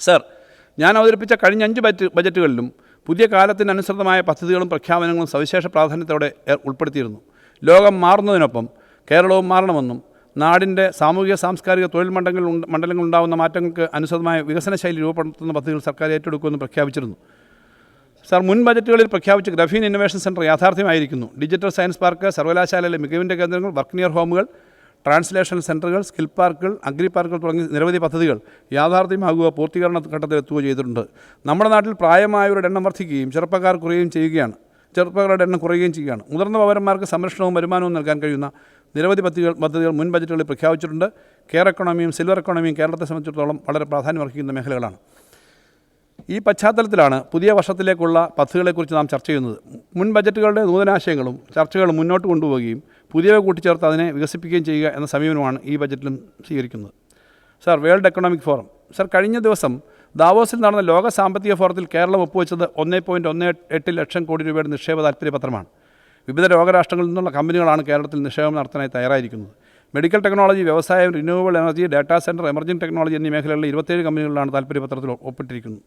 Sir ഞാൻ അവതരിപ്പിച്ച കഴിഞ്ഞ അഞ്ച് ബജറ്റ് ബജറ്റുകളിലും പുതിയ കാലത്തിനനുസൃതമായ പദ്ധതികളും പ്രഖ്യാപനങ്ങളും സവിശേഷ പ്രാധാന്യത്തോടെ ഉൾപ്പെടുത്തിയിരുന്നു. ലോകം മാറുന്നതിനൊപ്പം കേരളവും മാറണമെന്നും നാടിന്റെ സാമൂഹിക സാംസ്കാരിക തൊഴിൽ മണ്ഡലങ്ങൾ ഉണ്ടാകുന്ന മാറ്റങ്ങൾക്ക് അനുസൃതമായ വികസന ശൈലി രൂപപ്പെടുത്തുന്ന പദ്ധതികൾ സർക്കാർ ഏറ്റെടുക്കുമെന്ന് പ്രഖ്യാപിച്ചിരുന്നു. സർ മുൻ ബജറ്റുകളിൽ പ്രഖ്യാപിച്ച ഗ്രഫീൻ ഇന്നൊവേഷൻ സെന്റർ യാഥാർത്ഥ്യമായിരിക്കുന്നു. ഡിജിറ്റൽ സയൻസ് പാർക്ക് സർവകലാശാലയിലെ മികവിന്റെ കേന്ദ്രങ്ങൾ വർക്ക് നിയർ ഹോമുകൾ ട്രാൻസ്ലേഷൻ സെന്ററുകൾ സ്കിൽ പാർക്കുകൾ അഗ്രി പാർക്കുകൾ തുടങ്ങി നിരവധി പദ്ധതികൾ യാഥാർത്ഥ്യമാകുക പൂർത്തീകരണ ഘട്ടത്തിലെത്തുകയോ ചെയ്തിട്ടുണ്ട്. നമ്മുടെ നാട്ടിൽ പ്രായമായവരുടെ എണ്ണം വർദ്ധിക്കുകയും ചെറുപ്പക്കാർ കുറയുകയും ചെയ്യുകയാണ്. ചെറുപ്പക്കാരുടെ എണ്ണം കുറയുകയും ചെയ്യുകയാണ്. മുതിർന്ന പൗരന്മാർക്ക് സംരക്ഷണവും വരുമാനവും നൽകാൻ കഴിയുന്ന നിരവധി പദ്ധതികൾ പദ്ധതികൾ മുൻ ബജറ്റുകളിൽ പ്രഖ്യാപിച്ചിട്ടുണ്ട്. കെയർ എക്കണോമിയും സിൽവർ എക്കണോമിയും കേരളത്തെ സംബന്ധിച്ചിടത്തോളം വളരെ പ്രാധാന്യം പ്രാധാന്യമർഹിക്കുന്ന മേഖലകളാണ്. ഈ പശ്ചാത്തലത്തിലാണ് പുതിയ വർഷത്തിലേക്കുള്ള പദ്ധതികളെക്കുറിച്ച് നാം ചർച്ച ചെയ്യുന്നത്. മുൻ ബജറ്റുകളുടെ നൂതനാശയങ്ങളും ചർച്ചകളും മുന്നോട്ട് കൊണ്ടുപോവുകയും പുതിയവ കൂട്ടിച്ചേർത്ത് അതിനെ വികസിപ്പിക്കുകയും ചെയ്യുക എന്ന സമീപനമാണ് ഈ ബജറ്റിലും സ്വീകരിക്കുന്നത്. Sir world economic forum. Sir കഴിഞ്ഞ ദിവസം ദാവോസിൽ നടന്ന ലോക സാമ്പത്തിക ഫോറത്തിൽ കേരളം ഒപ്പുവെച്ചത് ഒന്നേ പോയിന്റ് ഒന്ന് എട്ട് ലക്ഷം കോടി രൂപയുടെ നിക്ഷേപ താല്പര്യപത്രമാണ് വിവിധ രോഗരാഷ്ട്രങ്ങളിൽ നിന്നുള്ള കമ്പനികളാണ് കേരളത്തിൽ നിക്ഷേപം നടത്താനായി തയ്യാറായിരിക്കുന്നത്. മെഡിക്കൽ ടെക്നോളജി വ്യവസായം renewable energy data centre emerging technology എന്നീ മേഖലകളിലെ ഇരുപത്തേഴ് കമ്പനികളിലാണ് താല്പര്യപത്രത്തിൽ ഒപ്പിട്ടിരിക്കുന്നത്.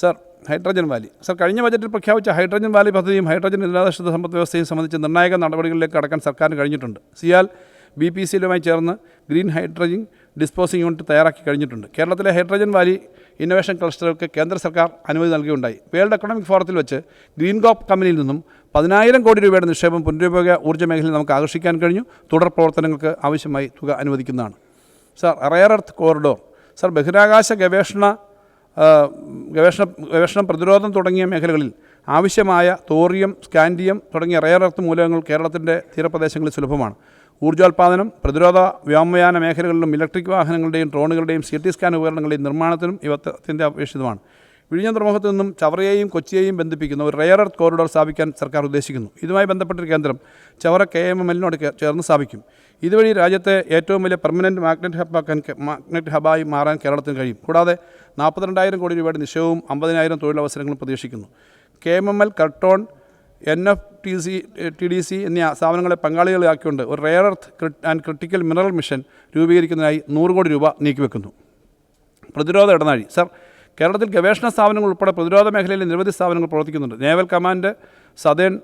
Sir hydrogen valley. സർ കഴിഞ്ഞ ബജറ്റിൽ പ്രഖ്യാപിച്ച ഹൈഡ്രജൻ വാലി പദ്ധതിയും ഹൈഡ്രജൻ നിരാധിഷ്ഠിത സമ്പദ് വ്യവസ്ഥയും സംബന്ധിച്ച് നിർണായക നടപടികളിലേക്ക് കടക്കാൻ സർക്കാരിന് കഴിഞ്ഞിട്ടുണ്ട്. സിയാൽ ബി പി സിയിലുമായി ചേർന്ന് ഗ്രീൻ ഹൈഡ്രജൻ ഡിസ്പോസിംഗ് യൂണിറ്റ് തയ്യാറാക്കി കഴിഞ്ഞിട്ടുണ്ട്. കേരളത്തിലെ ഹൈഡ്രജൻ വാലി ഇന്നൊവേഷൻ ക്ലസ്റ്ററുകൾക്ക് കേന്ദ്ര സർക്കാർ അനുമതി നൽകിയുണ്ടായി. വേൾഡ് എക്കണോമിക് ഫോറത്തിൽ വെച്ച് ഗ്രീൻ കോപ്പ് കമ്പനിയിൽ നിന്നും പതിനായിരം കോടി രൂപയുടെ നിക്ഷേപം പുനരുപയോഗ ഊർജ മേഖലയിൽ നമുക്ക് ആകർഷിക്കാൻ കഴിഞ്ഞു. തുടർ പ്രവർത്തനങ്ങൾക്ക് ആവശ്യമായി തുക അനുവദിക്കുന്നതാണ്. Sir rare earth corridor. Sir ബഹിരാകാശ ഗവേഷണ ഗവേഷണ ഗവേഷണം പ്രതിരോധം തുടങ്ങിയ മേഖലകളിൽ ആവശ്യമായ തോറിയം സ്കാൻഡിയം തുടങ്ങിയ റയർ എർത്ത് മൂലകങ്ങൾ കേരളത്തിന്റെ തീരപ്രദേശങ്ങളിൽ സുലഭമാണ്. ഊർജോൽപാദനം പ്രതിരോധ വ്യോമയാന മേഖലകളിലും ഇലക്ട്രിക് വാഹനങ്ങളുടെയും ഡ്രോണുകളുടെയും സി ടി സ്കാൻ ഉപകരണങ്ങളുടെയും നിർമ്മാണത്തിനും ഇവ അത്യന്ത അപേക്ഷിതമാണ് വിഴിഞ്ഞം തുറമുഖത്തു നിന്നും ചവറയെയും കൊച്ചിയെയും ബന്ധിപ്പിക്കുന്ന ഒരു റെയർ എർത്ത് കോറിഡോർ സ്ഥാപിക്കാൻ സർക്കാർ ഉദ്ദേശിക്കുന്നു. ഇതുമായി ബന്ധപ്പെട്ടൊരു കേന്ദ്രം ചവറ കെ എം എം എല്ലിനോട് ചേർന്ന് സ്ഥാപിക്കും. ഇതുവഴി രാജ്യത്തെ ഏറ്റവും വലിയ പെർമനന്റ് മാഗ്നറ്റ് ഹബാക്കാൻ കെ- മാഗ്നറ്റ് ഹബായി മാറാൻ കേരളത്തിന് കഴിയും. കൂടാതെ നാൽപ്പത്തിരണ്ടായിരം കോടി രൂപയുടെ നിക്ഷേപവും അമ്പതിനായിരം തൊഴിലവസരങ്ങളും പ്രതീക്ഷിക്കുന്നു. K M M L കർട്ടോൺ N F T C T D C എന്നീ സ്ഥാപനങ്ങളെ പങ്കാളികളാക്കിക്കൊണ്ട് ഒരു rare earth and critical mineral mission രൂപീകരിക്കുന്നതിനായി നൂറ് കോടി രൂപ നീക്കിവെക്കുന്നു. പ്രതിരോധ ഇടനാഴി. സർ കേരളത്തിൽ ഗവേഷണ സ്ഥാപനങ്ങൾ ഉൾപ്പെടെ പ്രതിരോധ മേഖലയിൽ നിരവധി സ്ഥാപനങ്ങൾ പ്രവർത്തിക്കുന്നുണ്ട്. Naval command southern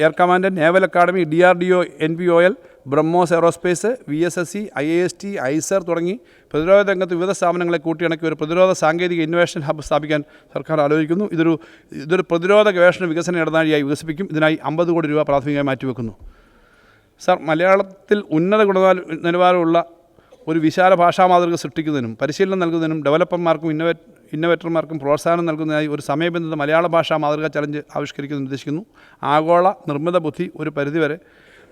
air command naval academy D R D O N P O L BrahMos aerospace V S S C I S T IISER തുടങ്ങി പ്രതിരോധ രംഗത്ത് വിവിധ സ്ഥാപനങ്ങളെ കൂട്ടിയിണക്കി ഒരു പ്രതിരോധ സാങ്കേതിക ഇന്നൊവേഷൻ ഹബ്ബ് സ്ഥാപിക്കാൻ സർക്കാർ ആലോചിക്കുന്നു. ഇതൊരു ഇതൊരു പ്രതിരോധ ഗവേഷണ വികസന ഇടനാഴിയായി വികസിപ്പിക്കും. ഇതിനായി അമ്പത് കോടി രൂപ പ്രാഥമികമായി മാറ്റിവെക്കുന്നു. സാർ മലയാളത്തിൽ ഉന്നത ഗുണനില നിലവാരമുള്ള ഒരു വിശാല ഭാഷാ മാതൃക സൃഷ്ടിക്കുന്നതിനും പരിശീലനം നൽകുന്നതിനും ഡെവലപ്പർമാർക്കും ഇന്നോവേ ഇന്നോവേറ്റർമാർക്കും പ്രോത്സാഹനം നൽകുന്നതിനായി ഒരു സമയബന്ധിത മലയാള ഭാഷാ മാതൃകാ ചലഞ്ച് ആവിഷ്കരിക്കുന്നത് നിർദ്ദേശിക്കുന്നു. ആഗോള നിർമ്മിത ബുദ്ധി ഒരു പരിധിവരെ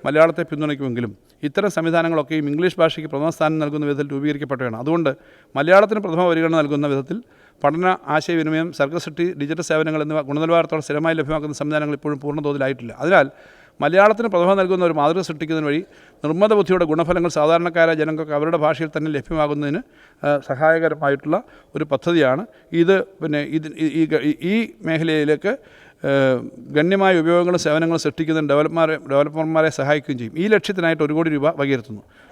മലയാളത്തെ പിന്തുണയ്ക്കുമെങ്കിലും ഇത്തരം സംവിധാനങ്ങളൊക്കെയും ഇംഗ്ലീഷ് ഭാഷയ്ക്ക് പ്രഥമ സ്ഥാനം നൽകുന്ന വിധത്തിൽ രൂപീകരിക്കപ്പെട്ടവയാണ്. അതുകൊണ്ട് മലയാളത്തിന് പ്രഥമ പരിഗണന നൽകുന്ന വിധത്തിൽ പഠന ആശയവിനിമയം സർഗസൃഷ്ടി ഡിജിറ്റൽ സേവനങ്ങൾ എന്നിവ ഗുണനിലവാരത്തോടെ സ്ഥിരമായി ലഭ്യമാക്കുന്ന സംവിധാനങ്ങൾ ഇപ്പോഴും പൂർണതോതിലായിട്ടില്ല. അതിനാൽ മലയാളത്തിന് പ്രഥമ നൽകുന്ന ഒരു മാതൃക സൃഷ്ടിക്കുന്നതിന് വഴി നിർമ്മത ബുദ്ധിയുടെ ഗുണഫലങ്ങൾ സാധാരണക്കാരായ ജനങ്ങൾക്ക് അവരുടെ ഭാഷയിൽ തന്നെ ലഭ്യമാകുന്നതിന് സഹായകരമായിട്ടുള്ള ഒരു പദ്ധതിയാണ്. ഇത് പിന്നെ ഇത് ഈ- മേഖലയിലേക്ക് ഗണ്യമായ ഉപയോഗങ്ങളും സേവനങ്ങളും സൃഷ്ടിക്കുന്നതിന് ഡെവലപ്മാരെ ഡെവലപ്പർമാരെ സഹായിക്കുകയും ചെയ്യും. ഈ ലക്ഷ്യത്തിനായിട്ട് ഒരു കോടി രൂപ വകയിരുത്തുന്നു.